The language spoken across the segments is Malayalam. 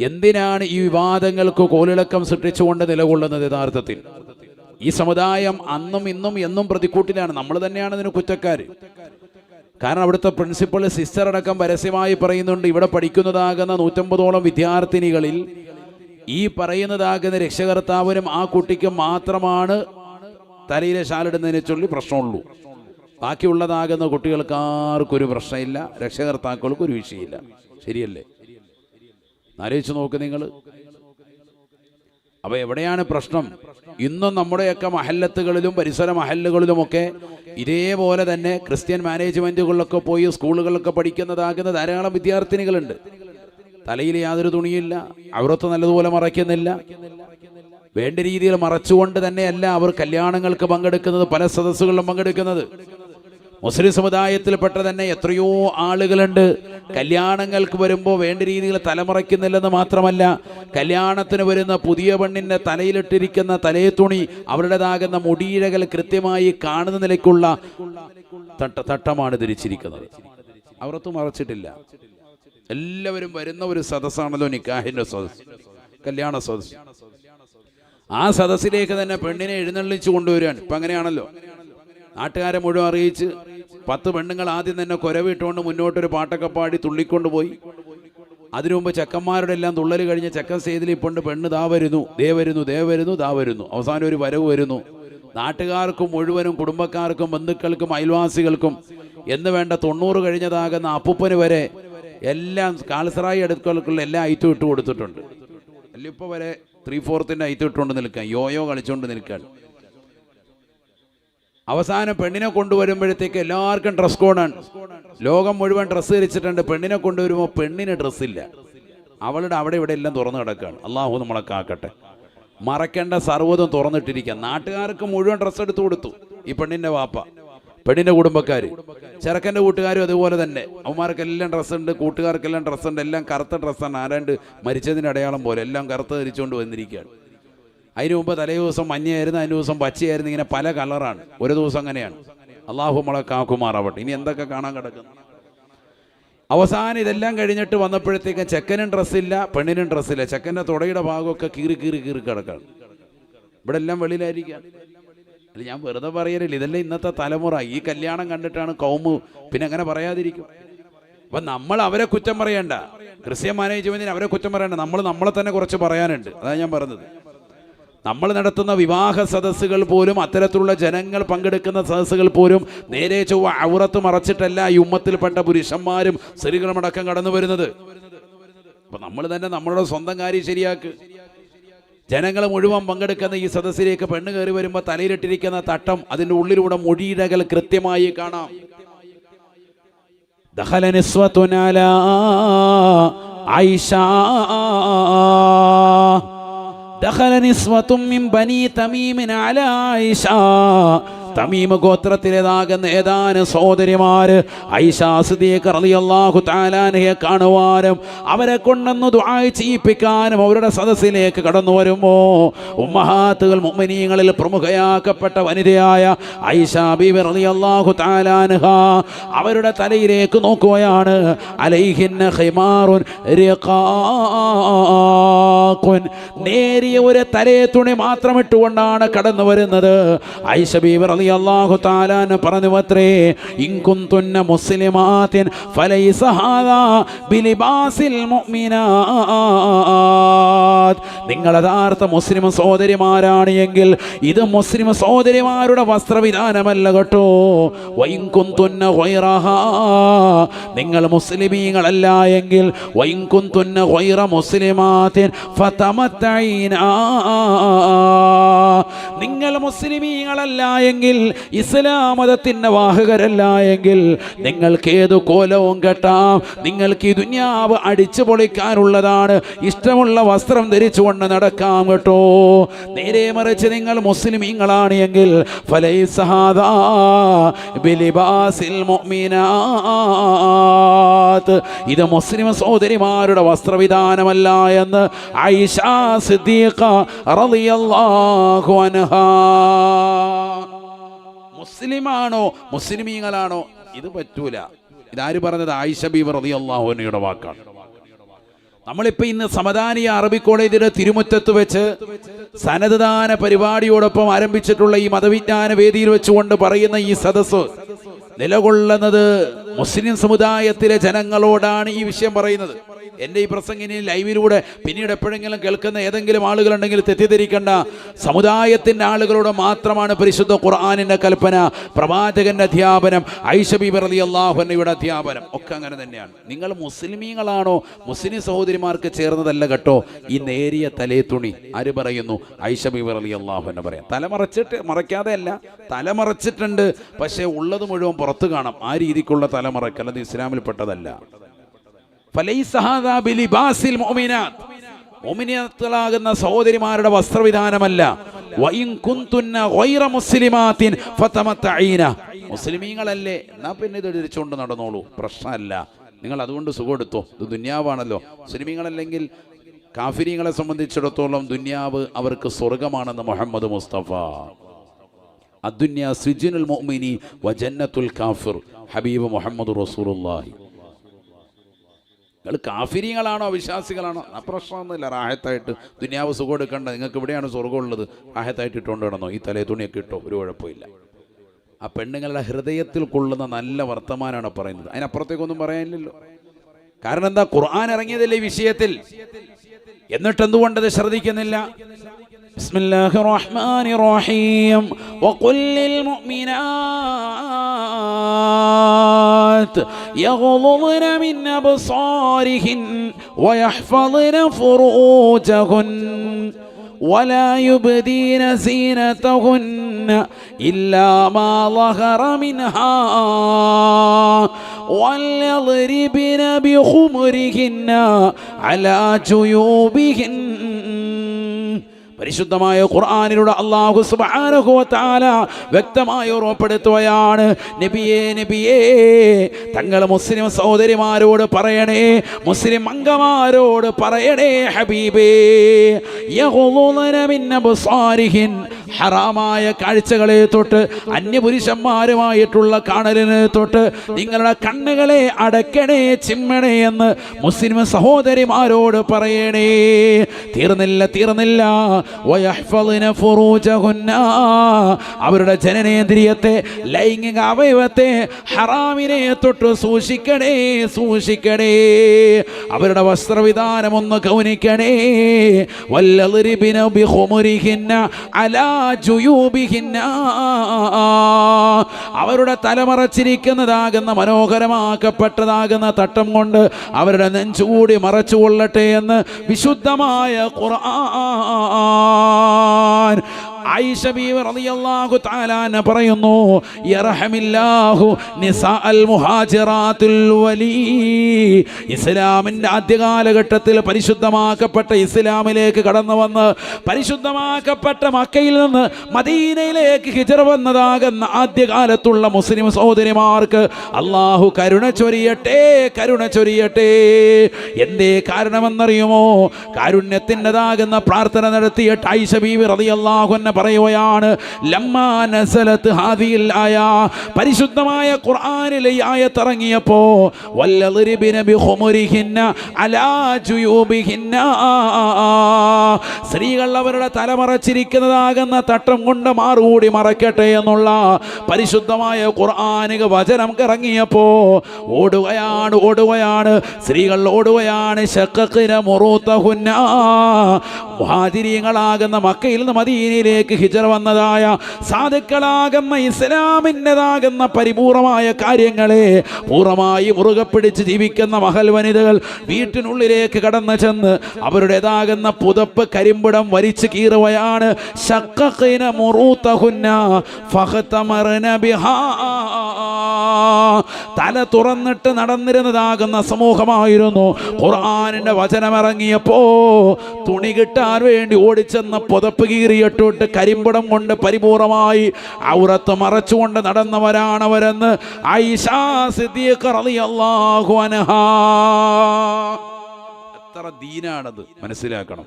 എന്തിനാണ് ഈ വിവാദങ്ങൾക്ക് കോലിളക്കം സൃഷ്ടിച്ചുകൊണ്ട് നിലകൊള്ളുന്നത് യഥാർത്ഥത്തിൽ? ഈ സമുദായം അന്നും ഇന്നും എന്നും പ്രതിക്കൂട്ടിലാണ്. നമ്മൾ തന്നെയാണ് ഇതിന് കുറ്റക്കാർ കാരണം അവിടുത്തെ പ്രിൻസിപ്പൾ സിസ്റ്റർ അടക്കം പരസ്യമായി പറയുന്നുണ്ട് ഇവിടെ പഠിക്കുന്നതാകുന്ന നൂറ്റമ്പതോളം വിദ്യാർത്ഥിനികളിൽ ഈ പറയുന്നതാകുന്ന രക്ഷകർത്താവിനും ആ കുട്ടിക്കും മാത്രമാണ് തലയിലെ ശാലിടുന്നതിനെ ചൊല്ലി പ്രശ്നമുള്ളൂ. ബാക്കിയുള്ളതാകുന്ന കുട്ടികൾക്ക് ആർക്കൊരു പ്രശ്നമില്ല രക്ഷകർത്താക്കൾക്ക് ഒരു വിഷയമില്ല. ശരിയല്ലേ? ആലോചിച്ച് നോക്ക് നിങ്ങൾ. അപ്പൊ എവിടെയാണ് പ്രശ്നം? ഇന്നും നമ്മുടെയൊക്കെ മഹല്ലത്തുകളിലും പരിസര മഹല്ലുകളിലുമൊക്കെ ഇതേപോലെ തന്നെ ക്രിസ്ത്യൻ മാനേജ്മെന്റുകളിലൊക്കെ പോയി സ്കൂളുകളിലൊക്കെ പഠിക്കുന്നതാകുന്ന ധാരാളം വിദ്യാർത്ഥിനികളുണ്ട്. തലയിൽ യാതൊരു തുണിയില്ല അവരത്ത് നല്ലതുപോലെ മറയ്ക്കുന്നില്ല. വേണ്ട രീതിയിൽ മറച്ചുകൊണ്ട് തന്നെയല്ല അവർ കല്യാണങ്ങൾക്ക് പങ്കെടുക്കുന്നത് പല സദസ്സുകളിലും പങ്കെടുക്കുന്നത്. മുസ്ലിം സമുദായത്തിൽപ്പെട്ട തന്നെ എത്രയോ ആളുകളുണ്ട്. കല്യാണങ്ങൾക്ക് വരുമ്പോൾ വേണ്ട രീതിയിൽ തലമുറയ്ക്കുന്നില്ലെന്ന് മാത്രമല്ല കല്യാണത്തിന് വരുന്ന പുതിയ പെണ്ണിന്റെ തലയിലിട്ടിരിക്കുന്ന തലേ തുണി അവരുടേതാകുന്ന മുടിയിഴകൾ കൃത്യമായി കാണുന്ന നിലയ്ക്കുള്ള തട്ട തട്ടമാണ് ധരിച്ചിരിക്കുന്നത്. അവരൊത്തും മറച്ചിട്ടില്ല. എല്ലാവരും വരുന്ന ഒരു സദസ്സാണല്ലോ നിക്കാഹിന്റെ സദസ് കല്യാണ സദസ് ആ സദസ്സിലേക്ക് തന്നെ പെണ്ണിനെ എഴുന്നള്ളിച്ചു കൊണ്ടുവരികയാണ്. ഇപ്പം അങ്ങനെയാണല്ലോ നാട്ടുകാരെ മുഴുവൻ അറിയിച്ച് പത്ത് പെണ്ണുങ്ങൾ ആദ്യം തന്നെ കുരവിട്ടുകൊണ്ട് മുന്നോട്ടൊരു പാട്ടൊക്കെ പാടി തുള്ളിക്കൊണ്ട് പോയി അതിനു മുമ്പ് ചെക്കന്മാരുടെ എല്ലാം തുള്ളൽ കഴിഞ്ഞ് ചെക്കൻ സ്റ്റേജിൽ ഇപ്പോണ്ട് പെണ്ണ് ദാ വരുന്നു ദേ വരുന്നു ദേ വരുന്നു ദാ വരുന്നു. അവസാനം ഒരു വരവ് വരുന്നു. നാട്ടുകാർക്കും മുഴുവനും കുടുംബക്കാർക്കും ബന്ധുക്കൾക്കും അയൽവാസികൾക്കും എന്ന് വേണ്ട തൊണ്ണൂറ് കഴിഞ്ഞതാകുന്ന അപ്പുപ്പന് വരെ എല്ലാം കാൽസറായി അടുക്കൾക്കുള്ള എല്ലാം ഐറ്റം ഇട്ട് കൊടുത്തിട്ടുണ്ട്. അല്ലിപ്പോൾ വരെ ത്രീ ഫോർത്തിന്റെ ഐറ്റം ഇട്ടുകൊണ്ട് നിൽക്കാൻ യോയോ കളിച്ചുകൊണ്ട് നിൽക്കാൻ അവസാനം പെണ്ണിനെ കൊണ്ടുവരുമ്പോഴത്തേക്ക് എല്ലാവർക്കും ഡ്രസ് കോഡാണ് ലോകം മുഴുവൻ ഡ്രസ്സ് ധരിച്ചിട്ടുണ്ട്. പെണ്ണിനെ കൊണ്ടുവരുമ്പോൾ പെണ്ണിന് ഡ്രസ്സില്ല അവളുടെ അവിടെ ഇവിടെ എല്ലാം തുറന്നു കിടക്കുകയാണ്. അള്ളാഹു നമ്മളെ കാക്കട്ടെ. മറക്കേണ്ട സർവതും തുറന്നിട്ടിരിക്കുക. നാട്ടുകാർക്ക് മുഴുവൻ ഡ്രസ്സ് എടുത്തു കൊടുത്തു. ഈ പെണ്ണിന്റെ വാപ്പ. പെണ്ണിന്റെ കുടുംബക്കാർ ചെറുക്കന്റെ കൂട്ടുകാരും അതുപോലെ തന്നെ. അവന്മാർക്കെല്ലാം ഡ്രസ്സ് ഉണ്ട്. കൂട്ടുകാർക്കെല്ലാം ഡ്രസ്സുണ്ട് എല്ലാം കറുത്ത ഡ്രസ്സാണ് ആരാണ്ട് മരിച്ചതിന്റെ അടയാളം പോലെ എല്ലാം കറുത്ത ധരിച്ചുകൊണ്ട് വന്നിരിക്കുകയാണ്. അതിന് മുമ്പ് തലേ ദിവസം മഞ്ഞയായിരുന്നു അതിന് ദിവസം പച്ചയായിരുന്നു ഇങ്ങനെ പല കളറാണ്. ഒരു ദിവസം അങ്ങനെയാണ്. അള്ളാഹു മളെ കാക്കുമാറാവട്ടെ. ഇനി എന്തൊക്കെ കാണാൻ കിടക്കുന്നു? അവസാനം ഇതെല്ലാം കഴിഞ്ഞിട്ട് വന്നപ്പോഴത്തേക്കും ചെക്കനും ഡ്രസ്സില്ല പെണ്ണിനും ഡ്രസ്സില്ല ചെക്കന്റെ തുടയുടെ ഭാഗമൊക്കെ കീറി കീറി കീറി കിടക്കാണ്. ഇവിടെ എല്ലാം വെളിയിലായിരിക്കാം അല്ല ഞാൻ വെറുതെ പറയലില്ല. ഇതെല്ലാം ഇന്നത്തെ തലമുറ. ഈ കല്യാണം കണ്ടിട്ടാണ് കൗമ് പിന്നെ അങ്ങനെ പറയാതിരിക്കും. അപ്പം നമ്മൾ അവരെ കുറ്റം പറയണ്ട. ക്രിസ്ത്യൻ മാനേജ്മെന്റിന് അവരെ കുറ്റം പറയണ്ട. നമ്മൾ നമ്മളെ തന്നെ കുറച്ച് പറയാനുണ്ട്. അതാണ് ഞാൻ പറഞ്ഞത്. നമ്മൾ നടത്തുന്ന വിവാഹ സദസ്സുകൾ പോലും അത്തരത്തിലുള്ള ജനങ്ങൾ പങ്കെടുക്കുന്ന സദസ്സുകൾ പോലും നേരെ ചൊവ്വ ഔറത്ത് മറച്ചിട്ടല്ല ഈ ഉമ്മത്തിൽപ്പെട്ട പുരുഷന്മാരും സ്ത്രീകളുമടക്കം കടന്നു വരുന്നത്. അപ്പൊ നമ്മൾ തന്നെ നമ്മളുടെ സ്വന്തം കാര്യം ശരിയാക്ക്. ജനങ്ങൾ മുഴുവൻ പങ്കെടുക്കുന്ന ഈ സദസ്സിലേക്ക് പെണ്ണ് കയറി വരുമ്പോൾ തലയിലിട്ടിരിക്കുന്ന തട്ടം അതിന്റെ ഉള്ളിലൂടെ മൊഴിയിടകൾ കൃത്യമായി കാണാം. ദഖല നിസ്വത്തുൻ അലാ ആയിഷ دخل نسوة من بني تميم على عائشة. തമീമ ഗോത്രത്തിലേതാകുന്ന ഏതാനും സഹോദരിമാര് തആലാനയെ കാണുവാനും അവരെ കൊണ്ടൊന്ന് ചെയ്യിപ്പിക്കാനും അവരുടെ സദസ്സിലേക്ക് കടന്നു വരുമ്പോ ഉമ്മഹാത്തുകൾ മുഅ്മിനീങ്ങളിൽ പ്രമുഖയാക്കപ്പെട്ട വനിതയായ ഐഷ ബീബി റളിയല്ലാഹു താലാനഹ അവരുടെ തലയിലേക്ക് നോക്കുകയാണ്. അലൈഹിന്ന നേരിയ ഒരു തലയെ തുണി മാത്രം ഇട്ടുകൊണ്ടാണ് കടന്നു വരുന്നത്. ഐഷ ബീബി പറഞ്ഞു മുസ്ലിമാത്തിൻ നിങ്ങൾ യഥാർത്ഥ മുസ്ലിം സഹോദരിമാരാണ് എങ്കിൽ ഇത് മുസ്ലിം സഹോദരിമാരുടെ വസ്ത്രവിധാനമല്ല കേട്ടോ. വൈറഹ നിങ്ങൾ മുസ്ലിമീങ്ങളല്ല എങ്കിൽ മുസ്ലിമാത്തിൻ നിങ്ങൾ മുസ്ലിമീങ്ങളല്ല എങ്കിൽ ഇസ്ലാം മതത്തിന്റെ വാഹകരല്ല എങ്കിൽ നിങ്ങൾക്ക് ഏത് കോലവും കെട്ടാം. നിങ്ങൾക്ക് ഈ ദുന്യാവ് അടിച്ചു പൊളിക്കാനുള്ളതാണ്. ഇഷ്ടമുള്ള വസ്ത്രം ധരിച്ചുകൊണ്ട് നടക്കാം കേട്ടോ. നേരെ മറിച്ച് നിങ്ങൾ മുസ്ലിമീങ്ങളാണ് എങ്കിൽ ഇത് മുസ്ലിം സഹോദരിമാരുടെ വസ്ത്രവിധാനമല്ല എന്ന് ഐഷ സിദ്ദീഖ റളിയല്ലാഹു അൻഹാ മുസ്ലിമാണോ മുസ്ലിമീങ്ങളാണോ? ഇത് പറ്റൂല. ഇതാര് പറഞ്ഞത്? ആയിഷ ബീബർ അള്ളാഹുനയുടെ വാക്കാണ്. നമ്മളിപ്പോ ഇന്ന് സമദാനിയ അറബി കോളേജിന്റെ തിരുമുറ്റത്ത് വെച്ച് സനതദാന പരിപാടിയോടൊപ്പം ആരംഭിച്ചിട്ടുള്ള ഈ മതവിജ്ഞാന വേദിയിൽ വെച്ചുകൊണ്ട് പറയുന്ന ഈ സദസ്സ് നിലകൊള്ളുന്നത് മുസ്ലിം സമുദായത്തിലെ ജനങ്ങളോടാണ് ഈ വിഷയം പറയുന്നത്. എന്റെ ഈ പ്രസംഗിനി ലൈവിലൂടെ പിന്നീട് എപ്പോഴെങ്കിലും കേൾക്കുന്ന ഏതെങ്കിലും ആളുകളുണ്ടെങ്കിൽ തെറ്റിദ്ധരിക്കേണ്ട. സമുദായത്തിന്റെ ആളുകളോട് മാത്രമാണ് പരിശുദ്ധ ഖുർആാനിന്റെ കൽപ്പന പ്രവാചകന്റെ അധ്യാപനം ഐഷബീബർ അലി അള്ളാഹുനയുടെ അധ്യാപനം ഒക്കെ അങ്ങനെ തന്നെയാണ്. നിങ്ങൾ മുസ്ലിമീങ്ങളാണോ? മുസ്ലിം സഹോദരിമാർക്ക് ചേർന്നതല്ല കേട്ടോ? ഈ നേരിയ തലേ തുണി ആര് പറയുന്നു? ഐഷബീബർ അലി അള്ളാഹുനെ പറയാം. തലമറച്ചിട്ട് മറയ്ക്കാതെ അല്ല തലമറച്ചിട്ടുണ്ട്. പക്ഷേ ഉള്ളത് മുഴുവൻ പുറത്ത് കാണാം. ആ രീതിക്കുള്ള തലമറക്കൽ അത് ഇസ്ലാമിൽപ്പെട്ടതല്ല. മുഅ്മിനാത്തുകളാകുന്ന സഹോദരിമാരുടെ വസ്ത്രവിധാനമല്ല. മുസ്ലിമീങ്ങളല്ലേ? എന്നാ പിന്നെ ഇത് ധരിച്ചുകൊണ്ട് നടന്നോളൂ. പ്രശ്നമല്ല. നിങ്ങൾ അതുകൊണ്ട് സുഖം എടുത്തോ ഇത് ദുന്യാവാണല്ലോ. മുസ്ലിമീങ്ങളല്ലെങ്കിൽ കാഫിരീങ്ങളെ സംബന്ധിച്ചിടത്തോളം ദുന്യാവ് അവർക്ക് സ്വർഗമാണെന്ന് മുഹമ്മദ് മുസ്തഫ. അദ്ദുന്യ സിജിനുൽ വ വജന്നത്തുൽ കാഫിർ. ഹബീബ് മുഹമ്മദ് റസൂലുള്ളാഹി. നിങ്ങൾ കാഫിരിങ്ങളാണോ വിശ്വാസികളാണോ ആ പ്രശ്നമൊന്നുമില്ല. റാഹത്തായിട്ട് ദുന്യാവ് സുഖം എടുക്കേണ്ടത് നിങ്ങൾക്ക് ഇവിടെയാണ് സ്വർഗം ഉള്ളത് റാഹത്തായിട്ട് ഇട്ടുകൊണ്ട് കിടന്നോ ഈ തലേ തുണിയൊക്കെ ഇട്ടോ? ഒരു കുഴപ്പമില്ല. ആ പെണ്ണുങ്ങളുടെ ഹൃദയത്തിൽ കൊള്ളുന്ന നല്ല വർത്തമാനമാണ് പറയുന്നത്. അതിനപ്പുറത്തേക്കൊന്നും പറയാനില്ലല്ലോ. കാരണം എന്താ? ഖുർആൻ ഇറങ്ങിയതല്ലേ വിഷയത്തിൽ? എന്നിട്ട് എന്തുകൊണ്ടത് ശ്രദ്ധിക്കുന്നില്ല? بسم الله الرحمن الرحيم. وقل للمؤمنات يغضضن من أبصارهن ويحفظن فروجهن ولا يبدين زينتهن إلا ما ظهر منها وليضربن بخمرهن على جيوبهن. പരിശുദ്ധമായ ഖുർആാനിലൂടെ അള്ളാഹു തആല വ്യക്തമായി ഉറപ്പെടുത്തുകയാണ് നബിയേ നബിയേ തങ്ങൾ മുസ്ലിം സഹോദരിമാരോട് പറയണേ മുസ്ലിം അംഗമാരോട് പറയണേ ഹബീബേ ഹറാമായ കാഴ്ചകളെ തൊട്ട് അന്യപുരുഷന്മാരുമായിട്ടുള്ള കാണലിനെ തൊട്ട് നിങ്ങളുടെ കണ്ണുകളെ അടക്കണേ ചിമ്മണേ എന്ന് മുസ്ലിം സഹോദരിമാരോട് പറയണേ. തീർന്നില്ല തീർന്നില്ല. അവരുടെ ജനനേന്ദ്രിയത്തെ ലൈംഗിക അവയവത്തെ ഹറാമിനെ തൊട്ട് സൂക്ഷിക്കണേ സൂക്ഷിക്കണേ. അവരുടെ വസ്ത്രവിധാനം ഒന്ന് ഗൗനിക്കണേ ബിഖുമുരിഹിന്ന അലാ അവരുടെ തലമറച്ചിരിക്കുന്നതാകുന്ന മനോഹരമാക്കപ്പെട്ടതാകുന്ന തട്ടം കൊണ്ട് അവരുടെ നെഞ്ചുകൂടി മറച്ചു കൊള്ളട്ടെ എന്ന് വിശുദ്ധമായ ഖുർആൻ പറയുന്നു ഇസ്ലാമിന്റെ ആദ്യ കാലഘട്ടത്തിൽ പരിശുദ്ധമാക്കപ്പെട്ട ഇസ്ലാമിലേക്ക് കടന്നു വന്ന് പരിശുദ്ധമാക്കപ്പെട്ട മക്കയിൽ നിന്ന് മദീനയിലേക്ക് ഹിജറ വന്നതാകുന്ന ആദ്യകാലത്തുള്ള മുസ്ലിം സഹോദരിമാർക്ക് അള്ളാഹു കരുണ ചൊരിയട്ടെ കരുണ ചൊരിയട്ടെ. എന്തേ കാരണമെന്നറിയുമോ? കാരുണ്യത്തിന്റെതാകുന്ന പ്രാർത്ഥന നടത്തിയ ഐഷ റതിയല്ലാഹു അൻഹ പറയുകയാണ് ലമ്മാ നസലത്ത് ഹാദിയിൽ ആയ പരിശുദ്ധമായ ഖുർആനിലെ ഈ ആയത്ത് ഇറങ്ങിയപ്പോ വല്ലളിരിബിന ബിഖുമുരിഹിന്ന അലാ ജുയൂബിഹിന്ന. സ്ത്രീകൾ അവരുടെ തലമറച്ചിരിക്കുന്നതാകുന്ന തട്ടം കൊണ്ട് മാറുകൂടി മറക്കട്ടെ എന്നുള്ള പരിശുദ്ധമായ ഖുർആാനിക വചനം ഇറങ്ങിയപ്പോ ഓടുകയാണ് ഓടുകയാണ്. സ്ത്രീകൾ ഓടുകയാണ് ശക്കക്കിന മുറൂത്തഹുന്ന മുഹാതിരിയങ്ങളാകുന്ന മക്കയിൽ നിന്ന് മദീനയിലേക്ക് ഹിജറ വന്നതായ സാധുക്കളാകുന്ന ഇസ്ലാമിന്റെതാകുന്ന പരിപൂർണമായ കാര്യങ്ങളെ പൂർണമായി മുറുകെ പിടിച്ച് ജീവിക്കുന്ന മഹൽ വനിതകൾ വീട്ടിനുള്ളിലേക്ക് കടന്നു ചെന്ന് അവരുടേതാകുന്ന പുതപ്പ് കരിമ്പിടം വലിച്ചു കീറുകയാണ്. ശക്കക്കിന മുറൂത്തഹുന്ന ഫഹത്തമറിന ബിഹാ. തല തുറന്നിട്ട് നടന്നിരുന്നതാകുന്ന സമൂഹമായിരുന്നു. ഖുർആാനിന്റെ വചനം ഇറങ്ങിയപ്പോ തുണി കിട്ടാൻ വേണ്ടി ഓടിച്ചെന്ന പുതപ്പ് കീറിയിട്ടിട്ട് കരിമ്പടം കൊണ്ട് പരിപൂർണമായി ഔറത്ത് മറച്ചുകൊണ്ട് നടന്നവരാണവരെന്ന് റളിയല്ലാഹു എത്ര ദീനാണത്? മനസ്സിലാക്കണം.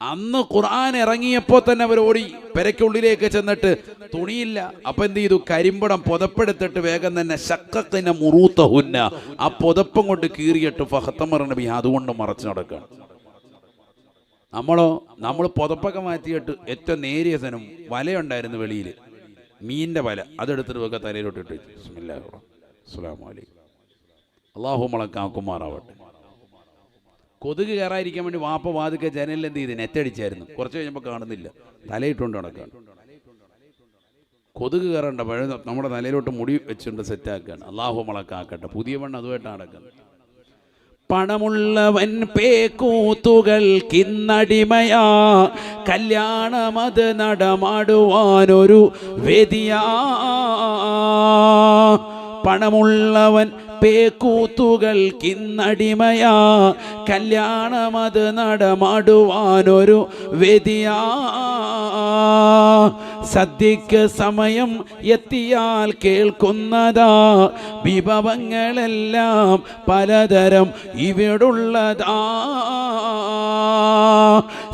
അന്ന് ഖുർആൻ ഇറങ്ങിയപ്പോൾ തന്നെ അവർ ഓടി പെരയ്ക്കുള്ളിലേക്ക് ചെന്നിട്ട് തുണിയില്ല. അപ്പൊ എന്ത് ചെയ്തു? കരിമ്പടം പുതപ്പെടുത്തിട്ട് വേഗം തന്നെ ശക്കത്തിന് മുറൂത്തഹുന്ന ആ പുതപ്പം കൊണ്ട് കീറിയിട്ട് ഫഹത്തമർ നബി അതുകൊണ്ട് മറച്ചു നടക്കുകയാണ് നമ്മളോ നമ്മൾ പുതപ്പൊക്കെ മാറ്റിയിട്ട് ഏറ്റവും നേരിയ സനം വലയുണ്ടായിരുന്നു വെളിയിൽ. മീനിന്റെ വല. അതെടുത്തിട്ട് വെക്കുക തലയിലോട്ട് ഇട്ടു അസ്സലാമു അലൈക്കും. അള്ളാഹു മുളക്കാക്കുമാറാവട്ടെ കൊതുക് കയറാതിരിക്കാൻ വേണ്ടി വാപ്പ വാതുക്ക ജനലിൽ എന്ത് ചെയ്ത്? നെറ്റടിച്ചായിരുന്നു കുറച്ച് കഴിഞ്ഞപ്പോൾ കാണുന്നില്ല. തലയിട്ടുകൊണ്ട് നടക്കുകയാണ്. കൊതുക് കയറണ്ട പഴയ നമ്മുടെ തലയിലോട്ട് മുടി വെച്ചുകൊണ്ട് സെറ്റാക്കുകയാണ് അള്ളാഹു മുളക്കാക്കട്ടെ. പുതിയ മണ്ണ് അതുമായിട്ടാണ് നടക്കുന്നത്. പണമുള്ളവൻ പേക്കൂത്തുകൾ കിന്നടിമയാ. കല്യാണമത് നടമാടുവാനൊരു വേദിയാ. പണമുള്ളവൻ പേക്കൂത്തുകൾ കിന്നടിമയാ കല്യാണമത് നടമാടുവാനൊരു വേദിയാ സദ്യക്ക് സമയം എത്തിയാൽ കേൾക്കുന്നതാ. വിഭവങ്ങളെല്ലാം പലതരം ഇവിടുള്ളതാ.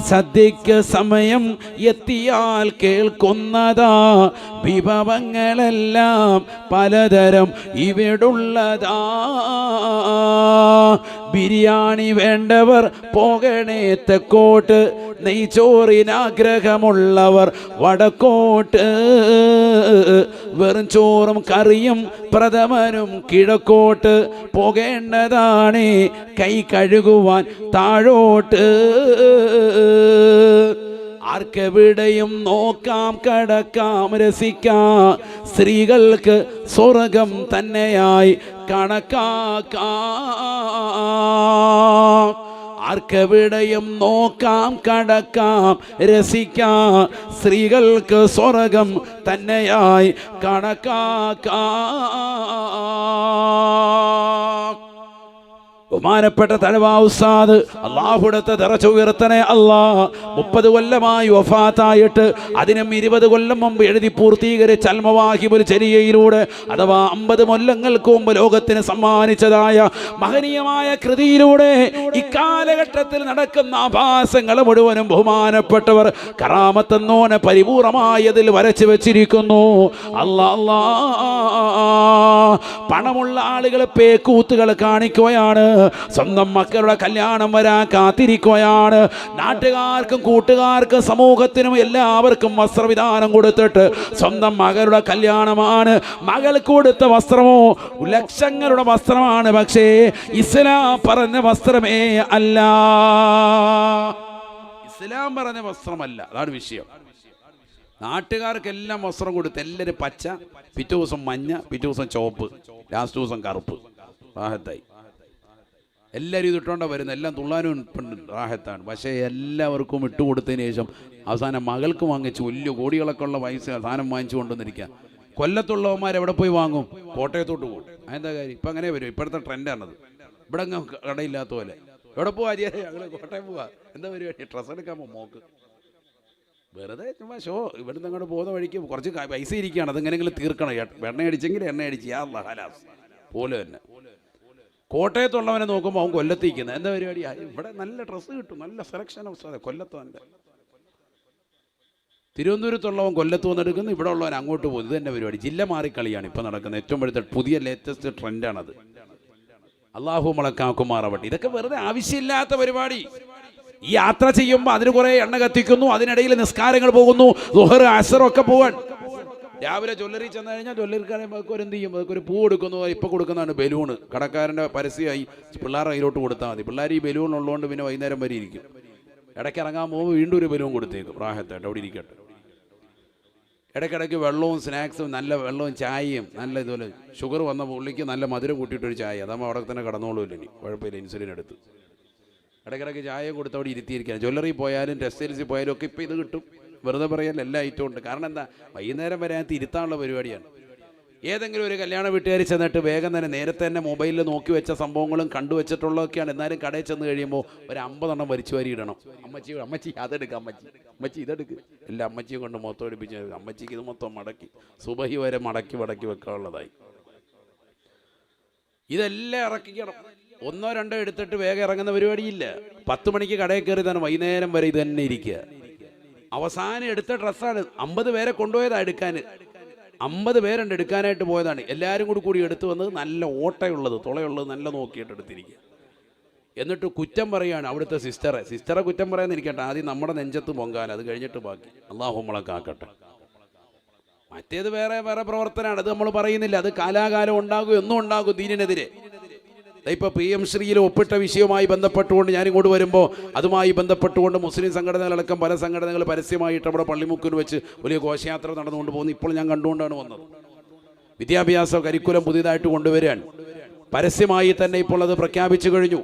സദ്യക്ക് സമയം എത്തിയാൽ കേൾക്കുന്നതാ. വിഭവങ്ങളെല്ലാം പലതരം ഇവിടുള്ളതാ. ബിരിയാണി വേണ്ടവർ പോകണേ തെക്കോട്ട്. നെയ്ച്ചോറിനാഗ്രഹമുള്ളവർ വടക്കോട്ട്. വെറും ചോറും കറിയും പ്രഥമനും കിഴക്കോട്ട്. പോകേണ്ടതാണ് കൈ കഴുകുവാൻ താഴോട്ട്. ആർക്കെവിടെയും നോക്കാം കടക്കാം രസിക്കാം. സ്ത്രീകൾക്ക് സ്വർഗം തന്നെയായി കണക്കാക്കാം. ആർക്കെവിടെയും നോക്കാം കടക്കാം രസിക്കാം. സ്ത്രീകൾക്ക് സ്വർഗം തന്നെയായി കണക്കാക്കാം. ബഹുമാനപ്പെട്ട തലവാ ഉസ്താദ് അള്ളാഹുടത്തെ നിറച്ചു ഉയർത്തനെ അല്ലാ. മുപ്പത് കൊല്ലമായി വഫാത്തായിട്ട് അതിനും ഇരുപത് കൊല്ലം മുമ്പ് എഴുതി പൂർത്തീകരിച്ച ഒരു ചരിയയിലൂടെ അഥവാ അമ്പത് കൊല്ലങ്ങൾക്ക് മുമ്പ് ലോകത്തിന് സമ്മാനിച്ചതായ മഹനീയമായ കൃതിയിലൂടെ ഇക്കാലഘട്ടത്തിൽ നടക്കുന്ന ആഭാസങ്ങൾ മുഴുവനും ബഹുമാനപ്പെട്ടവർ കറാമത്തെന്നോനെ പരിപൂർണമായതിൽ വരച്ചു വെച്ചിരിക്കുന്നു. അല്ലാ അല്ലാ. പണമുള്ള ആളുകൾ പേക്കൂത്തുകൾ കാണിക്കുകയാണ്. സ്വന്തം മക്കളുടെ കല്യാണം വരാൻ കാത്തിരിക്കുകയാണ്. നാട്ടുകാർക്കും കൂട്ടുകാർക്കും സമൂഹത്തിനും എല്ലാവർക്കും വസ്ത്രവിധാനം കൊടുത്തിട്ട് സ്വന്തം മകളുടെ കല്യാണമാണ്. മകൾ കൊടുത്ത വസ്ത്രമോ? ലക്ഷങ്ങളുടെ വസ്ത്രമാണ്. പക്ഷേ ഇസ്ലാം പറഞ്ഞ വസ്ത്രമേ അല്ല. ഇസ്ലാം പറഞ്ഞ വസ്ത്രമല്ല. അതാണ് വിഷയം. നാട്ടുകാർക്കെല്ലാം വസ്ത്രം കൊടുത്ത് എല്ലാവരും പച്ച പിറ്റേ ദിവസം മഞ്ഞ പിറ്റേ ദിവസം ചുവപ്പ് ലാസ്റ്റ് ദിവസം കറുപ്പ്. റാഹത്തായി എല്ലാവരും ഇത് ഇട്ടുകൊണ്ടാണ് വരുന്നത് എല്ലാം തുള്ളാനും റാഹത്താണ്. പക്ഷേ എല്ലാവർക്കും ഇട്ടുകൊടുത്തതിന് ശേഷം അവസാനം മകൾക്ക് വാങ്ങിച്ചു വലിയ കോടികളൊക്കെ ഉള്ള പൈസ സാധനം വാങ്ങിച്ചു കൊണ്ടുവന്നിരിക്കുക കൊല്ലത്തുള്ളവന്മാർ എവിടെ പോയി വാങ്ങും? കോട്ടയത്തോട്ട് പോകും. അതെന്താ കാര്യം? ഇപ്പം അങ്ങനെ വരും. ഇപ്പോഴത്തെ ട്രെൻഡാണത്. ഇവിടെ അങ്ങ് കടയില്ലാത്ത പോലെ. എവിടെ പോവാ അരിയാ ഞങ്ങൾ കോട്ടയം പോവാ. എന്താ പരിപാടി? ഡ്രസ്സ് എടുക്കാൻ പോകും മോക്ക്? വെറുതെ ചുമ്മാ ഷോ. ഇവിടുന്ന് അങ്ങോട്ട് പോകുന്ന വഴിക്ക് കുറച്ച് പൈസ ഇരിക്കുകയാണ്. അതെങ്ങനെയെങ്കിലും തീർക്കണം. എണ്ണ അടിച്ചെങ്കിൽ എണ്ണ അടിച്ച് അല്ലാ ഹലാസ്. പോലെ തന്നെ. കോട്ടയത്തുള്ളവനെ നോക്കുമ്പോൾ അവൻ കൊല്ലത്തിരിക്കുന്നത് എന്താ പരിപാടി? ഇവിടെ നല്ല ഡ്രസ്സ് കിട്ടും. നല്ല സെലക്ഷൻ അവസ്ഥ കൊല്ലത്തവന്റെ തിരുവനന്തപുരത്തുള്ളവൻ കൊല്ലത്ത് വന്നെടുക്കുന്നു. ഇവിടെ ഉള്ളവൻ അങ്ങോട്ട് പോകും ഇത് തന്നെ പരിപാടി. ജില്ല മാറിക്കളിയാണ് ഇപ്പം നടക്കുന്നത്. ഏറ്റവും വലുത്ത പുതിയ ലേറ്റസ്റ്റ് ട്രെൻഡാണത് അള്ളാഹു മുളക്കാക്കുമാറാവട്ടെ ഇതൊക്കെ വെറുതെ ആവശ്യമില്ലാത്ത പരിപാടി. ഈ യാത്ര ചെയ്യുമ്പോൾ അതിന് കുറേ എണ്ണ കത്തിക്കുന്നു. അതിനിടയിൽ നിസ്കാരങ്ങൾ പോകുന്നു. ദുഹർ അസർ പോകാൻ രാവിലെ ജ്വല്ലറി ചെന്ന് കഴിഞ്ഞാൽ ജ്വല്ലറിക്കാരെ എന്ത് ചെയ്യും? ഒരു പൂ കൊടുക്കുന്നു ഇപ്പൊ കൊടുക്കുന്നതാണ് ബലൂണ്. കടക്കാരന്റെ പരസ്യമായി പിള്ളേരുടെ കയ്യിലോട്ട് കൊടുത്താൽ മതി. പിള്ളേർ ഈ ബലൂൺ ഉള്ളതുകൊണ്ട് പിന്നെ വൈകുന്നേരം വരെ ഇരിക്കും. ഇടയ്ക്ക് ഇറങ്ങാൻ പോകുമ്പോൾ വീണ്ടും ഒരു ബലൂൺ കൊടുത്തേക്കും. പ്രായത്തായിട്ട് അവിടെ ഇരിക്കട്ടെ. ഇടയ്ക്കിടയ്ക്ക് വെള്ളവും സ്നാക്സും നല്ല വെള്ളവും ചായയും നല്ല ഇതുപോലെ ഷുഗർ വന്ന പുള്ളിക്ക് നല്ല മധുരം കൂട്ടിയിട്ടൊരു ചായ. അതാകുമ്പോൾ അവിടെ തന്നെ കടന്നോളൂല്ലോ ഇനി കുഴപ്പമില്ല ഇൻസുലിൻ എടുത്ത്. ഇടയ്ക്കിടയ്ക്ക് ചായ കൊടുത്ത് അവിടെ ഇരുത്തിയിരിക്കുകയാണ്. ജ്വല്ലറി പോയാലും ടെക്സ്റ്റൈൽസിൽ പോയാലും ഒക്കെ ഇപ്പോൾ ഇത് കിട്ടും. വെറുതെ പറയാൻ എല്ലാ ഐറ്റവും ഉണ്ട്. കാരണം എന്താ? വൈകുന്നേരം വരെ അതിനകത്ത് ഇരുത്താനുള്ള പരിപാടിയാണ്. ഏതെങ്കിലും ഒരു കല്യാണ വീട്ടുകാർ ചെന്നിട്ട് വേഗം തന്നെ നേരത്തെ തന്നെ മൊബൈലിൽ നോക്കി വെച്ച സംഭവങ്ങളും കണ്ടുവച്ചിട്ടുള്ളതൊക്കെയാണ് എന്നാലും കടയിൽ ചെന്ന് കഴിയുമ്പോൾ ഒരു അമ്പതെണ്ണം വരിച്ചു വരി ഇടണം. അമ്മച്ചി അമ്മച്ചി അതെടുക്കുക അമ്മച്ചി. അമ്മച്ചി ഇതെടുക്ക്. എല്ലാ അമ്മച്ചിയും കൊണ്ട് മൊത്തം എടുപ്പിച്ച് അമ്മച്ചിക്ക് ഇത് മൊത്തം മടക്കി സുബഹി വരെ മടക്കി മടക്കി വെക്കാനുള്ളതായി. ഇതെല്ലാം ഇറക്കിക്കണം. ഒന്നോ രണ്ടോ എടുത്തിട്ട് വേഗം ഇറങ്ങുന്ന പരിപാടിയില്ല. പത്ത് മണിക്ക് കടയിൽ കയറി തന്നെ വൈകുന്നേരം വരെ ഇത് തന്നെ ഇരിക്കുക. അവസാനം എടുത്ത ഡ്രസ്സാണ്. അമ്പത് പേരെ കൊണ്ടുപോയതാ എടുക്കാൻ. അമ്പത് പേരുണ്ട് എടുക്കാനായിട്ട് പോയതാണ്. എല്ലാവരും കൂടി കൂടി എടുത്തു വന്നത് നല്ല ഓട്ടയുള്ളത് തുളയുള്ളത് നല്ല നോക്കിയിട്ട് എടുത്തിരിക്കുക. എന്നിട്ട് കുറ്റം പറയുകയാണ് അവിടുത്തെ സിസ്റ്ററെ. സിസ്റ്ററെ കുറ്റം പറയാന്നിരിക്കട്ടെ ആദ്യം നമ്മുടെ നെഞ്ചത്ത് പൊങ്കാൽ അത് കഴിഞ്ഞിട്ട് ബാക്കി. അള്ളാഹുമ്മളെ കാക്കട്ടെ. മറ്റേത് വേറെ വേറെ പ്രവർത്തനമാണ് അത് നമ്മൾ പറയുന്നില്ല. അത് കാലാകാലം ഉണ്ടാകും എന്നും ഉണ്ടാകും ദീനിനെതിരെ. ദാ ഇപ്പൊ പി എം ശ്രീയിൽ ഒപ്പിട്ട വിഷയവുമായി ബന്ധപ്പെട്ടുകൊണ്ട് ഞാൻ ഇങ്ങോട്ട് വരുമ്പോൾ അതുമായി ബന്ധപ്പെട്ടുകൊണ്ട് മുസ്ലിം സംഘടനകളടക്കം പല സംഘടനകൾ പരസ്യമായിട്ട് അവിടെ പള്ളിമുക്കിൽ വെച്ച് വലിയ ഘോഷയാത്ര നടന്നുകൊണ്ട് പോകുന്നു. ഇപ്പോൾ ഞാൻ കണ്ടുകൊണ്ടാണ് വന്നത്. വിദ്യാഭ്യാസ കരിക്കുലം പുതിയതായിട്ട് കൊണ്ടുവരികയാണ്. പരസ്യമായി തന്നെ ഇപ്പോൾ അത് പ്രഖ്യാപിച്ചു കഴിഞ്ഞു.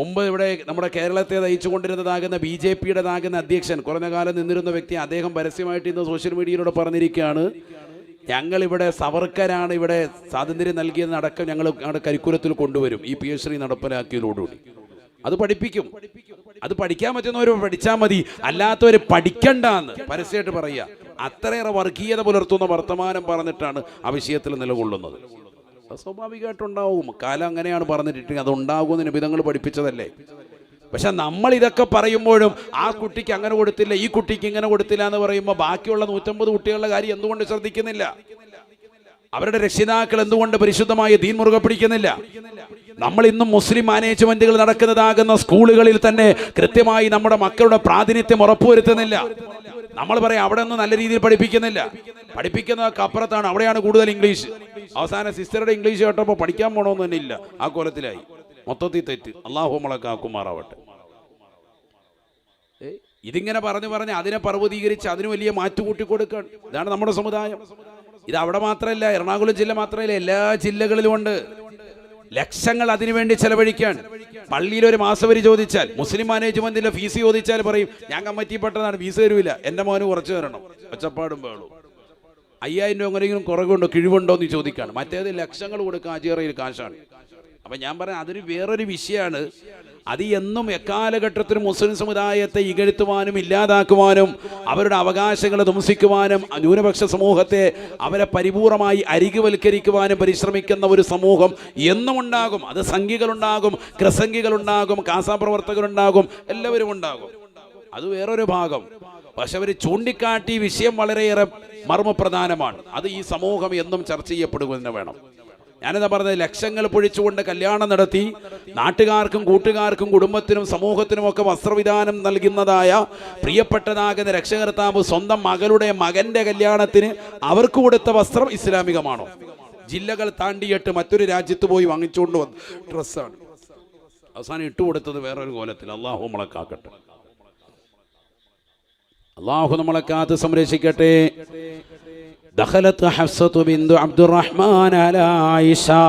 മുമ്പ് ഇവിടെ നമ്മുടെ കേരളത്തെ നയിച്ചു കൊണ്ടിരുന്നതാകുന്ന ബി ജെ പിയുടേതാകുന്ന അധ്യക്ഷൻ കുറഞ്ഞ കാലം നിന്നിരുന്ന വ്യക്തി അദ്ദേഹം പരസ്യമായിട്ട് ഇന്ന് സോഷ്യൽ മീഡിയയിലൂടെ പറഞ്ഞിരിക്കുകയാണ്. ഞങ്ങൾ ഇവിടെ സവർക്കരാണ് ഇവിടെ സ്വാതന്ത്ര്യം നൽകിയതടക്കം ഞങ്ങൾ ഞങ്ങളുടെ കരിക്കുലത്തിൽ കൊണ്ടുവരും. ഈ പി എച്ച് ശ്രീ നടപ്പിലാക്കിയതോടുകൂടി. അത് പഠിപ്പിക്കും. അത് പഠിക്കാൻ പറ്റുന്നവർ പഠിച്ചാൽ മതി. അല്ലാത്തവർ പഠിക്കണ്ടെന്ന് പരസ്യമായിട്ട് പറയുക അത്രയേറെ വർഗീയത പുലർത്തുന്ന വർത്തമാനം പറഞ്ഞിട്ടാണ് ആ വിഷയത്തിൽ നിലകൊള്ളുന്നത്. സ്വാഭാവികമായിട്ടുണ്ടാവും. കാലം അങ്ങനെയാണ് പറഞ്ഞിട്ടുണ്ടെങ്കിൽ അത് ഉണ്ടാകുമെന്ന് നിബിധങ്ങൾ പഠിപ്പിച്ചതല്ലേ? പക്ഷെ നമ്മൾ ഇതൊക്കെ പറയുമ്പോഴും ആ കുട്ടിക്ക് അങ്ങനെ കൊടുത്തില്ല ഈ കുട്ടിക്ക് ഇങ്ങനെ കൊടുത്തില്ല എന്ന് പറയുമ്പോൾ ബാക്കിയുള്ള നൂറ്റമ്പത് കുട്ടികളുടെ കാര്യം എന്തുകൊണ്ട് ശ്രദ്ധിക്കുന്നില്ല? അവരുടെ രക്ഷിതാക്കൾ എന്തുകൊണ്ട് പരിശുദ്ധമായ ദീൻ മുറുകെ പിടിക്കുന്നില്ല? നമ്മൾ ഇന്നും മുസ്ലിം മാനേജ്മെന്റുകൾ നടക്കുന്നതാകുന്ന സ്കൂളുകളിൽ തന്നെ കൃത്യമായി നമ്മുടെ മക്കളുടെ പ്രാതിനിധ്യം ഉറപ്പുവരുത്തുന്നില്ല. നമ്മൾ പറയാം അവിടെ ഒന്നും നല്ല രീതിയിൽ പഠിപ്പിക്കുന്നില്ല. പഠിപ്പിക്കുന്നതൊക്കെ അപ്പുറത്താണ് അവിടെയാണ് കൂടുതൽ ഇംഗ്ലീഷ്. അവസാന സിസ്റ്ററുടെ ഇംഗ്ലീഷ് കേട്ടപ്പോൾ പഠിക്കാൻ പോകണമെന്ന് തന്നെ ഇല്ല ആ കോലത്തിലായി. മൊത്തത്തിൽ തെറ്റ്. അള്ളാഹു നമ്മളെ കാക്കുമാറാവട്ടെ. ഇതിങ്ങനെ പറഞ്ഞു പറഞ്ഞ് അതിനെ പർവതീകരിച്ച് അതിന് വലിയ മാറ്റുകൂട്ടി കൊടുക്കുകയാണ് ഇതാണ് നമ്മുടെ സമുദായം. ഇത് അവിടെ മാത്രമല്ല എറണാകുളം ജില്ല മാത്രമല്ല എല്ലാ ജില്ലകളിലും ഉണ്ട്. ലക്ഷങ്ങൾ അതിനുവേണ്ടി ചെലവഴിക്കാൻ. പള്ളിയിൽ ഒരു മാസവരി ചോദിച്ചാൽ മുസ്ലിം മാനേജ്മെന്റിന്റെ ഫീസ് ചോദിച്ചാൽ പറയും ഞാൻ കമ്മിറ്റിപ്പെട്ടതാണ് ഫീസ് തരൂല. എന്റെ മോന് കുറച്ച് തരണം. ഒച്ചപ്പാടും വേണം അയ്യായിരം രൂപ എങ്ങനെയെങ്കിലും കുറവുണ്ടോ കിഴിവുണ്ടോ എന്ന് ചോദിക്കാണ്. മറ്റേത് ലക്ഷങ്ങൾ കൊടുക്കുക ആചിറയിൽ കാശാണ്. അപ്പൊ ഞാൻ പറയാം അതൊരു വേറൊരു വിഷയമാണ് അത് എന്നും എക്കാലഘട്ടത്തിലും മുസ്ലിം സമുദായത്തെ ഇകഴ്ത്തുവാനും ഇല്ലാതാക്കുവാനും അവരുടെ അവകാശങ്ങളെ ധംസിക്കുവാനും ന്യൂനപക്ഷ സമൂഹത്തെ അവരെ പരിപൂർണമായി അരികുവൽക്കരിക്കുവാനും പരിശ്രമിക്കുന്ന ഒരു സമൂഹം എന്നും ഉണ്ടാകും. അത് സംഘികളുണ്ടാകും ക്രസംഗികളുണ്ടാകും കാസാപ്രവർത്തകരുണ്ടാകും എല്ലാവരും ഉണ്ടാകും. അത് വേറൊരു ഭാഗം. പക്ഷെ അവർ ചൂണ്ടിക്കാട്ടി വിഷയം വളരെയേറെ മർമ്മപ്രധാനമാണ്. അത് ഈ സമൂഹം എന്നും ചർച്ച ചെയ്യപ്പെടുക വേണം. ഞാനെന്താ പറഞ്ഞത്? ലക്ഷങ്ങൾ പൊഴിച്ചുകൊണ്ട് കല്യാണം നടത്തി നാട്ടുകാർക്കും കൂട്ടുകാർക്കും കുടുംബത്തിനും സമൂഹത്തിനും ഒക്കെ വസ്ത്രവിധാനം നൽകുന്നതായ പ്രിയപ്പെട്ടതാകുന്ന രക്ഷകർത്താവ് സ്വന്തം മകളുടെ മകന്റെ കല്യാണത്തിന് അവർക്ക് കൊടുത്ത വസ്ത്രം ഇസ്ലാമികമാണോ? ജില്ലകൾ താണ്ടിയിട്ട് മറ്റൊരു രാജ്യത്ത് പോയി വാങ്ങിച്ചുകൊണ്ട് വന്ന ഡ്രസ്സാണ്. അവസാനം ഇട്ടുകൊടുത്തത് വേറൊരു കോലത്തിൽ. അള്ളാഹു മുളക്കാക്കട്ടെ കാക്കട്ടെ. അള്ളാഹു നമ്മളെ കാത്ത് സംരക്ഷിക്കട്ടെ دخلت حفصة بنت عبد الرحمن على عائشة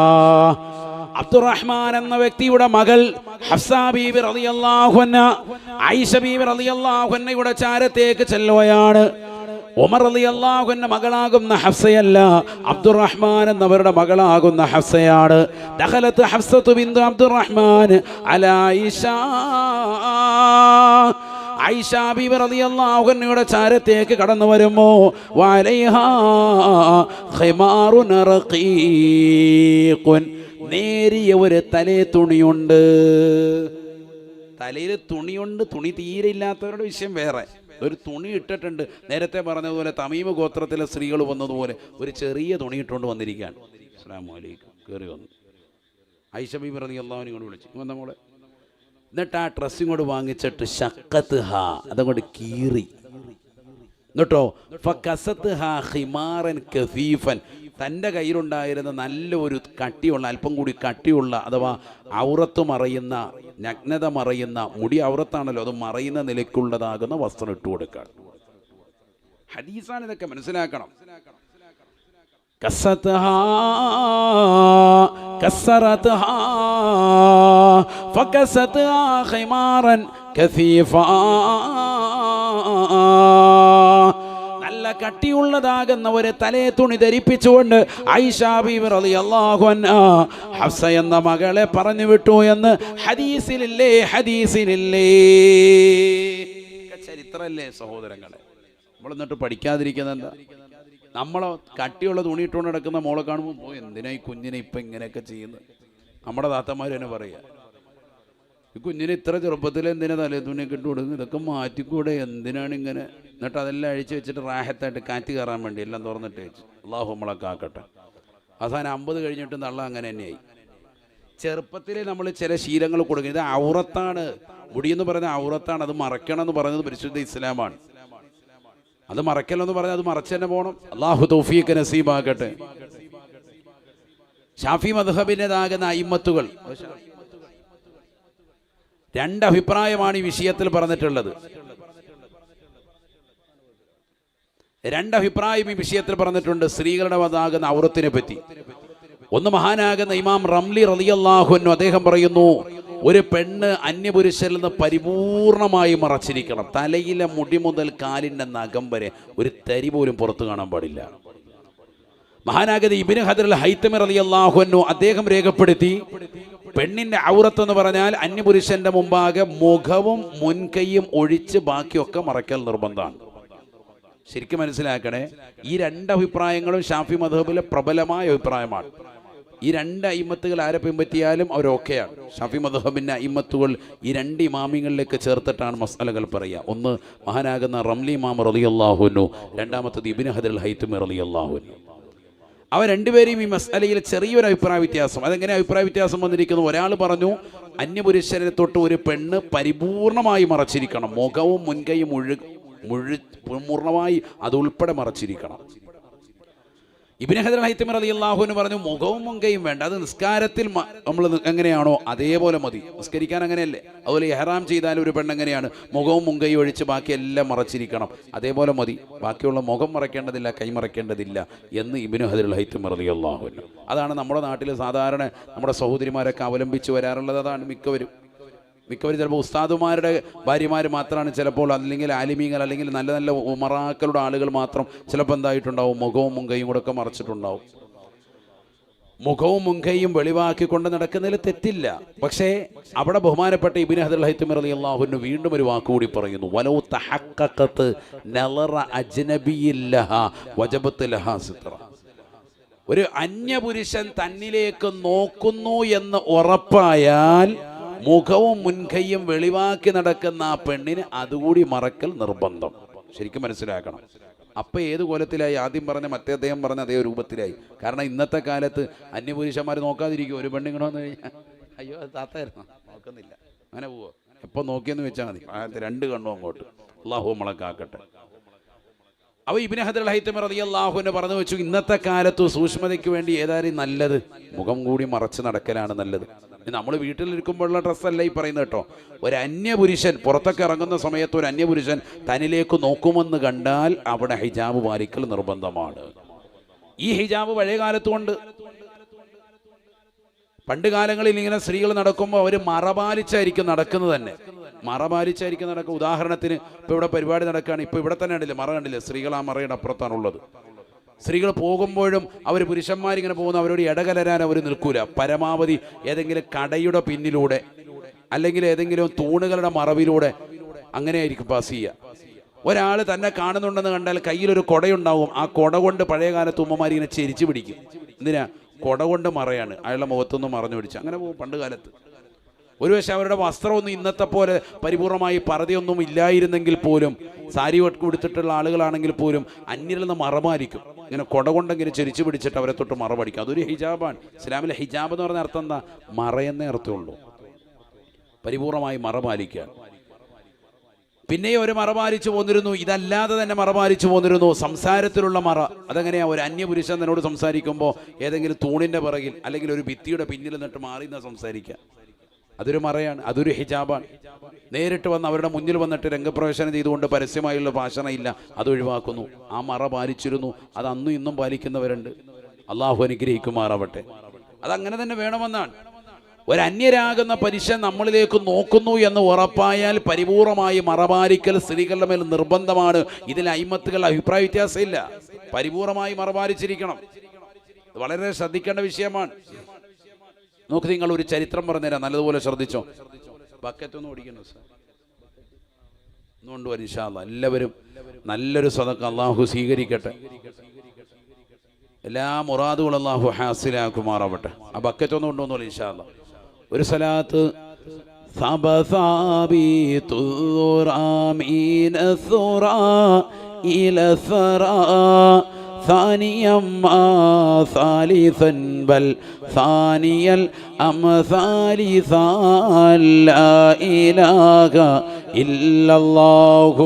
അബ്ദുറഹ്മാൻ എന്ന വ്യക്തിയുടെ മകൾ ഹഫ്സ ബീബി റളിയല്ലാഹു അൻഹ ആയിഷ ബീബി റളിയല്ലാഹു അൻഹയുടെ ചാരത്തേക്ക് ചെല്ലുകയാണ് ഉമർ റളിയല്ലാഹു അൻഹ മകളാകുന്ന ഹഫ്സയല്ല അബ്ദുറഹ്മാൻ എന്നവരുടെ മകളാകുന്ന ഹഫ്സയാണ് ദഖലത്ത് ഹഫ്സത്തു ബിന്ദു അബ്ദുറഹ്മാൻ അലാ ആയിഷ ഐഷ ബീബി റളിയല്ലാഹു അൻഹയുടെ ചാരത്തേക്ക് കടന്നു വരുമോ നേരിയ ഒരു തലേ തുണിയുണ്ട്. തലയിൽ തുണിയുണ്ട് തുണി തീരെ ഇല്ലാത്തവരുടെ വിഷയം വേറെ. ഒരു തുണി ഇട്ടിട്ടുണ്ട്. നേരത്തെ പറഞ്ഞതുപോലെ തമീമ ഗോത്രത്തിലെ സ്ത്രീകൾ വന്നതുപോലെ ഒരു ചെറിയ തുണി ഇട്ടുകൊണ്ട് വന്നിരിക്കുകയാണ്. അസ്സലാമു വലൈക്കും കയറി വന്നു. ഐഷബി റളിയല്ലാഹു അൻഹ ഇങ്ങോട്ട് വിളിച്ചു. ഇപ്പം വന്നോ മോളെ. എന്നിട്ട് ആ ഡ്രസ്സും കൂടെ വാങ്ങിച്ചിട്ട് ശക്കത്ത് ഹാ അതങ്ങോട്ട് കീറി. എന്നിട്ടോ? ഹിമാറൻ കഫീഫൻ തന്റെ കയ്യിലുണ്ടായിരുന്ന നല്ല ഒരു കട്ടിയുള്ള അല്പം കൂടി കട്ടിയുള്ള അഥവാ ഔറത്ത് മറയുന്ന നഗ്നത മറയുന്ന മുടി ഔറത്താണല്ലോ അത് മറയുന്ന നിലയ്ക്കുള്ളതാകുന്ന വസ്ത്രം ഇട്ടു കൊടുക്കുക ഹദീസാണ് ഇതൊക്കെ മനസ്സിലാക്കണം. كستها كسرتها فكستها خمارا كثيفا നല്ല കട്ടിയുള്ളതാകുന്ന ഒരു തലേ തുണി ധരിപ്പിച്ചുകൊണ്ട് ഐഷാബിബ് റളിയല്ലാഹു അൻഹ ഹഫ്സ എന്ന മകളെ പറഞ്ഞു വിട്ടു എന്ന് ഹദീസിലില്ലേ ഹദീസിലില്ലേ ചരിത്രമല്ലേ സഹോദരങ്ങളെ നമ്മൾ എന്നിട്ട് പഠിക്കാതിരിക്കുന്നത് എന്താ നമ്മളെ കട്ടിയുള്ള തുണി ഇട്ടുകൊണ്ട് നടക്കുന്ന മോളെ കാണുമ്പോൾ ഓ എന്തിനാ ഈ കുഞ്ഞിനെ ഇപ്പം ഇങ്ങനെയൊക്കെ ചെയ്യുന്നത്? നമ്മുടെ താത്തമാർ തന്നെ പറയുക ഈ കുഞ്ഞിനെ ഇത്ര ചെറുപ്പത്തിൽ എന്തിനാ തലേ തുണിയൊക്കെ ഇട്ട് കൊടുക്കുന്നത്? ഇതൊക്കെ മാറ്റിക്കൂടെ? എന്തിനാണ് ഇങ്ങനെ? എന്നിട്ട് അതെല്ലാം അഴിച്ചു വെച്ചിട്ട് റാഹത്തായിട്ട് കാറ്റ് കയറാൻ വേണ്ടി എല്ലാം തുറന്നിട്ട് വെച്ചു അള്ളാഹു നമ്മളെ കാക്കട്ടെ. അവസാനം അമ്പത് കഴിഞ്ഞിട്ട് തള്ള അങ്ങനെ തന്നെയായി. ചെറുപ്പത്തിൽ നമ്മൾ ചില ശീലങ്ങൾ കൊടുക്കുന്നത് ഇത് ഔറത്താണ്. മുടിയെന്ന് പറയുന്ന ഔറത്താണ്. അത് മറയ്ക്കണം എന്ന് പറയുന്നത് പരിശുദ്ധ ഇസ്ലാമാണ്. അത് മറയ്ക്കലെന്ന് പറഞ്ഞാൽ അത് മറച്ചു തന്നെ പോകണം അള്ളാഹു തൗഫീഖ് നസീബാകട്ടെ. ഷാഫി മദ്ഹബിന്റെതാകുന്ന അയിമത്തുകൾ. രണ്ടഭിപ്രായമാണ് ഈ വിഷയത്തിൽ പറഞ്ഞിട്ടുള്ളത്. രണ്ടഭിപ്രായം ഈ വിഷയത്തിൽ പറഞ്ഞിട്ടുണ്ട്. സ്ത്രീകളുടെ മതാകുന്ന ഔറത്തിനെ പറ്റി. ഒന്ന് മഹാനാകുന്ന ഇമാം റംലി റലിയല്ലാഹുന്നു അദ്ദേഹം പറയുന്നു ഒരു പെണ്ണ് അന്യപുരുഷനിൽ നിന്ന് പരിപൂർണമായി മറച്ചിരിക്കണം. തലയിലെ മുടി മുതൽ കാലിന്റെ നഖം വരെ ഒരു തരി പോലും പുറത്തു കാണാൻ പാടില്ല. മഹാനാഗതി ഇബിന് ഹദർ ഹൈത്തമിർ അലി അള്ളാഹുനു അദ്ദേഹം രേഖപ്പെടുത്തി പെണ്ണിന്റെ ഔറത്ത് എന്ന് പറഞ്ഞാൽ അന്യപുരുഷന്റെ മുമ്പാകെ മുഖവും മുൻകൈയും ഒഴിച്ച് ബാക്കിയൊക്കെ മറയ്ക്കൽ നിർബന്ധമാണ്. ശരിക്കും മനസ്സിലാക്കണേ ഈ രണ്ട് അഭിപ്രായങ്ങളും ഷാഫി മധബിലെ പ്രബലമായ അഭിപ്രായമാണ്. ഈ രണ്ട് അയിമത്തുകൾ ആരെ പിൻപറ്റിയാലും അവരൊക്കെയാണ് ഷാഫി മദഹബിന്റെ അയിമത്തുകൾ ഈ രണ്ട് ഇമാമിങ്ങളിലേക്ക് ചേർത്തിട്ടാണ് മസാലകൾ പറയുക. ഒന്ന് മഹാനാകുന്ന റംലി ഇമാം റലി അള്ളാഹുനു രണ്ടാമത്തത് ഇബിൻ ഹദൽ ഹൈത്തുമി അള്ളാഹുനു അവ രണ്ടുപേരെയും ഈ മസാലയിൽ ചെറിയൊരു അഭിപ്രായ വ്യത്യാസം. അതെങ്ങനെ അഭിപ്രായ വ്യത്യാസം വന്നിരിക്കുന്നു? ഒരാൾ പറഞ്ഞു അന്യപുരുഷനെ തൊട്ട് ഒരു പെണ്ണ് പരിപൂർണമായി മറച്ചിരിക്കണം. മുഖവും മുൻകൈയും മുഴു മുഴു പൂർണമായി അത് ഉൾപ്പെടെ മറച്ചിരിക്കണം. ഇബിന് ഹജർ ഹൈത്തമർ അലി അള്ളാഹുവിന് പറഞ്ഞു മുഖവും മുങ്കയും വേണ്ട അത് നിസ്കാരത്തിൽ നമ്മൾ എങ്ങനെയാണോ അതേപോലെ മതി. നിസ്കരിക്കാൻ അങ്ങനെയല്ലേ? അതുപോലെ എഹറാം ചെയ്താൽ ഒരു പെണ്ണെങ്ങനെയാണ് മുഖവും മുങ്കയും ഒഴിച്ച് ബാക്കി എല്ലാം മറച്ചിരിക്കണം. അതേപോലെ മതി. ബാക്കിയുള്ള മുഖം മറയ്ക്കേണ്ടതില്ല കൈ മറയ്ക്കേണ്ടതില്ല എന്ന് ഇബിന് ഹജർ ഹൈത്തമർ അലി അള്ളാഹുവിന് അതാണ് നമ്മുടെ നാട്ടിൽ സാധാരണ നമ്മുടെ സഹോദരിമാരൊക്കെ അവലംബിച്ച് വരാറുള്ളത്. അതാണ് മിക്കവരും. മിക്കവരും ചിലപ്പോൾ ഉസ്താദുമാരുടെ ഭാര്യമാർ മാത്രമാണ് ചിലപ്പോൾ അല്ലെങ്കിൽ ആലിമീങ്ങൾ അല്ലെങ്കിൽ നല്ല നല്ല ഉമറാക്കളുടെ ആളുകൾ മാത്രം ചിലപ്പോൾ എന്തായിട്ടുണ്ടാവും? മുഖവും മുങ്കയും കൂടെ ഒക്കെ മറച്ചിട്ടുണ്ടാവും. മുഖവും മുൻകൈയും വെളിവാക്കിക്കൊണ്ട് നടക്കുന്നതിൽ തെറ്റില്ല. പക്ഷേ അവിടെ ബഹുമാനപ്പെട്ട ഇബിൻ ഹദർ ഹൈത്തുമർ അലി അള്ളാഹുവിന് വീണ്ടും ഒരു വാക്കുകൂടി പറയുന്നു. വലോ തഹക്കത്ത് നലറ അജ്നബിയില്ലഹ വജബത്ത് ലഹ സിത്ര. ഒരു അന്യപുരുഷൻ തന്നിലേക്ക് നോക്കുന്നു എന്ന് ഉറപ്പായാൽ മുഖവും മുൻകൈയും വെളിവാക്കി നടക്കുന്ന ആ പെണ്ണിന് അതുകൂടി മറക്കൽ നിർബന്ധം. ശരിക്കും മനസ്സിലാക്കണം. അപ്പൊ ഏത് കോലത്തിലായി? ആദ്യം പറഞ്ഞ മറ്റേ അദ്ദേഹം പറഞ്ഞ അതേ രൂപത്തിലായി. കാരണം ഇന്നത്തെ കാലത്ത് അന്യപുരുഷന്മാർ നോക്കാതിരിക്കും. ഒരു പെണ്ണിങ്ങനെ വന്നു കഴിഞ്ഞാൽ അയ്യോ താത്തായിരുന്നു. നോക്കുന്നില്ല. അങ്ങനെ പോവോ. എപ്പോൾ നോക്കിയെന്ന് വെച്ചാൽ മതി. രണ്ട് കണ്ണും അങ്ങോട്ട്. അള്ളാഹു മുളക്കാക്കട്ടെ കാക്കട്ടെ. അവ ഇബിന് ഹദർ ഹൈത്തമർ അതി അള്ളാഹുവിനെ പറഞ്ഞു വെച്ചു ഇന്നത്തെ കാലത്ത് സൂക്ഷ്മതയ്ക്ക് വേണ്ടി ഏതായാലും നല്ലത് മുഖം കൂടി മറച്ച് നടക്കലാണ് നല്ലത്. നമ്മൾ വീട്ടിലിരിക്കുമ്പോഴുള്ള ഡ്രസ്സല്ല ഈ പറയുന്നത് കേട്ടോ. ഒരു അന്യപുരുഷൻ പുറത്തൊക്കെ ഇറങ്ങുന്ന സമയത്ത് ഒരു അന്യപുരുഷൻ തന്നിലേക്ക് നോക്കുമെന്ന് കണ്ടാൽ അവിടെ ഹിജാബ് പാലിക്കൽ നിർബന്ധമാണ്. ഈ ഹിജാബ് പഴയ കാലത്തുകൊണ്ട് പണ്ട് കാലങ്ങളിൽ ഇങ്ങനെ സ്ത്രീകൾ നടക്കുമ്പോൾ അവർ മറപാലിച്ചായിരിക്കും നടക്കുന്നത് തന്നെ. മറപാലിച്ചായിരിക്കും നടക്കുക. ഉദാഹരണത്തിന് ഇപ്പോൾ ഇവിടെ പരിപാടി നടക്കുകയാണ് ഇപ്പോൾ ഇവിടെ തന്നെ ഉണ്ടല്ലേ മറ കണ്ടില്ലേ? സ്ത്രീകൾ ആ മറയുടെ അപ്പുറത്താണുള്ളത്. സ്ത്രീകൾ പോകുമ്പോഴും അവർ പുരുഷന്മാരിങ്ങനെ പോകുന്ന അവരോട് ഇടകലരാൻ അവർ നിൽക്കൂല. പരമാവധി ഏതെങ്കിലും കടയുടെ പിന്നിലൂടെ അല്ലെങ്കിൽ ഏതെങ്കിലും തൂണുകളുടെ മറവിലൂടെ അങ്ങനെയായിരിക്കും പാസ് ചെയ്യുക. ഒരാൾ തന്നെ കാണുന്നുണ്ടെന്ന് കണ്ടാൽ കയ്യിലൊരു കൊടയുണ്ടാവും. ആ കൊട കൊണ്ട് പഴയ കാലത്ത് ഉമ്മമാർ ഇങ്ങനെ ചെരിച്ചു പിടിക്കും. എന്തിനാ? കൊട കൊണ്ട് മറയാണ്. അയാളുടെ മുഖത്തൊന്നും മറഞ്ഞു പിടിച്ചു. അങ്ങനെ പോകും പണ്ട് കാലത്ത്. ഒരു പക്ഷേ അവരുടെ വസ്ത്രമൊന്നും ഇന്നത്തെ പോലെ പരിപൂർണമായി പറതിയൊന്നും ഇല്ലായിരുന്നെങ്കിൽ പോലും സാരി കൊടുത്തിട്ടുള്ള ആളുകളാണെങ്കിൽ പോലും അന്യരിൽ നിന്ന് മറമായിരിക്കും. ഇങ്ങനെ കൊട കൊണ്ടെങ്കിലും ചെരിച്ചു പിടിച്ചിട്ട് അവരെ തൊട്ട് മറപടിക്കും അതൊരു ഹിജാബാണ്. ഇസ്ലാമിലെ ഹിജാബ് എന്ന് പറഞ്ഞ അർത്ഥം എന്താ? മറയെന്നേ അർത്ഥമുള്ളൂ. പരിപൂർണമായി മറപാലിക്കുക. പിന്നെയും ഒരു മറമാരിച്ചു പോന്നിരുന്നു. ഇതല്ലാതെ തന്നെ മറമാരിച്ചു പോന്നിരുന്നു. സംസാരത്തിലുള്ള മറ. അതെങ്ങനെയാ? ഒരു അന്യപുരുഷൻ തന്നോട് സംസാരിക്കുമ്പോൾ ഏതെങ്കിലും തൂണിന്റെ പിറകിൽ അല്ലെങ്കിൽ ഒരു ഭിത്തിയുടെ പിന്നിൽ നിന്നിട്ട് മാറി നിന്ന് സംസാരിക്കുക. അതൊരു മറയാണ് അതൊരു ഹിജാബാണ്. നേരിട്ട് വന്ന് അവരുടെ മുന്നിൽ വന്നിട്ട് രംഗപ്രവേശനം ചെയ്തുകൊണ്ട് പരസ്യമായുള്ള ഭാഷണയില്ല അത് ഒഴിവാക്കുന്നു. ആ മറ പാലിച്ചിരുന്നു അത് അന്നും ഇന്നും പാലിക്കുന്നവരുണ്ട്. അള്ളാഹു അനുഗ്രഹിക്കുമാറാവട്ടെ. അതങ്ങനെ തന്നെ വേണമെന്നാണ്. ഒരു പരീക്ഷ നമ്മളിലേക്ക് നോക്കുന്നു എന്ന് ഉറപ്പായാൽ പരിപൂർണമായി മറപാലിക്കൽ സ്ത്രീകളുടെ മേൽ നിർബന്ധമാണ്. ഇതിൽ അയിമത്തുകൾ അഭിപ്രായ വ്യത്യാസമില്ല. പരിപൂർണമായി മറപാലിച്ചിരിക്കണം. വളരെ ശ്രദ്ധിക്കേണ്ട വിഷയമാണ്. നോക്ക് നിങ്ങൾ ഒരു ചരിത്രം പറഞ്ഞുതരാം നല്ലതുപോലെ ശ്രദ്ധിച്ചോ ബക്കറ്റ് ഒന്നും ഓടിക്കണം സാർ ഒന്നുകൊണ്ട് ഇൻഷാല്ല എല്ലാവരും നല്ലൊരു സ്വതക്ക അള്ളാഹു സ്വീകരിക്കട്ടെ എല്ലാ മുറാദുകളും അള്ളാഹു ഹാസിലാക്കുമാറാവട്ടെ ആ ബക്കറ്റ് ഒന്നും കൊണ്ടുവന്നോളൂ ഇൻഷാല്ല ഒരു സ്ഥലത്ത് ثبثابيت الذرى من الثرى إلى الثرى ثانيا ما ثالثا بل ثاني الأمثال لا إله إلا الله.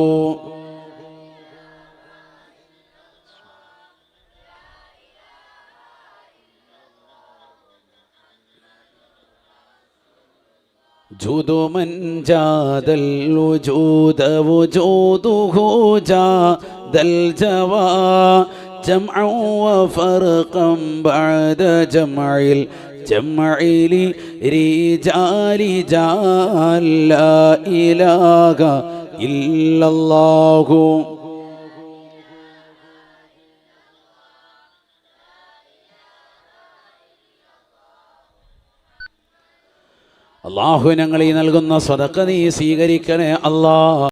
جود من جاد الوجود وجوده جاد الجوى جمعا وفرقا بعد جمع الجمع لرجال جال لا إله إلا الله അള്ളാഹു ഞങ്ങൾ ഈ നൽകുന്ന സ്വതക്ക നീ സ്വീകരിക്കണേ അല്ലാ